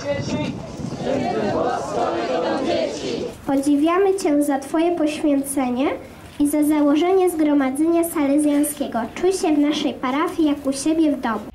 świeci. Podziwiamy Cię za Twoje poświęcenie i za założenie Zgromadzenia Salezjańskiego. Czuj się w naszej parafii jak u siebie w domu.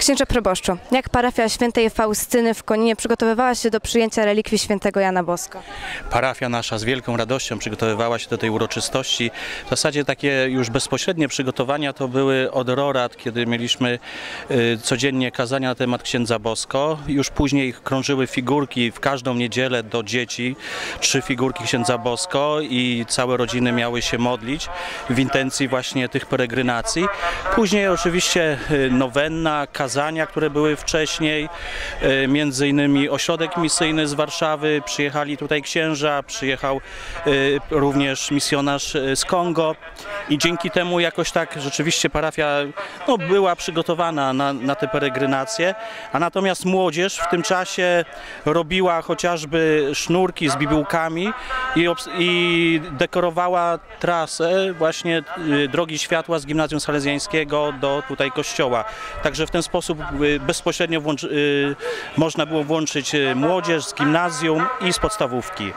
Księże proboszczu, jak parafia świętej Faustyny w Koninie przygotowywała się do przyjęcia relikwii świętego Jana Boska? Parafia nasza z wielką radością przygotowywała się do tej uroczystości. W zasadzie takie już bezpośrednie przygotowania to były od kiedy mieliśmy y, codziennie kazania na temat księdza Bosko. Już później krążyły figurki w każdą niedzielę do dzieci, trzy figurki księdza Bosko i całe rodziny miały się modlić w intencji właśnie tych peregrinacji. Później oczywiście y, nowenna, kazania, które były wcześniej, y, między innymi ośrodek misyjny z Warszawy, przyjechali tutaj księża, przyjechał y, również misjonarz y, z Kongo i dzięki temu jakoś tak rzeczywiście parafia no, była przygotowana na, na te peregrinacje, a natomiast młodzież w tym czasie robiła chociażby sznurki z bibułkami i, i dekorowała trasę właśnie y, drogi światła z Gimnazjum Salezjańskiego do tutaj kościoła. Także w ten sposób y, bezpośrednio y, można było włączyć młodzież z gimnazjum i z podstawówki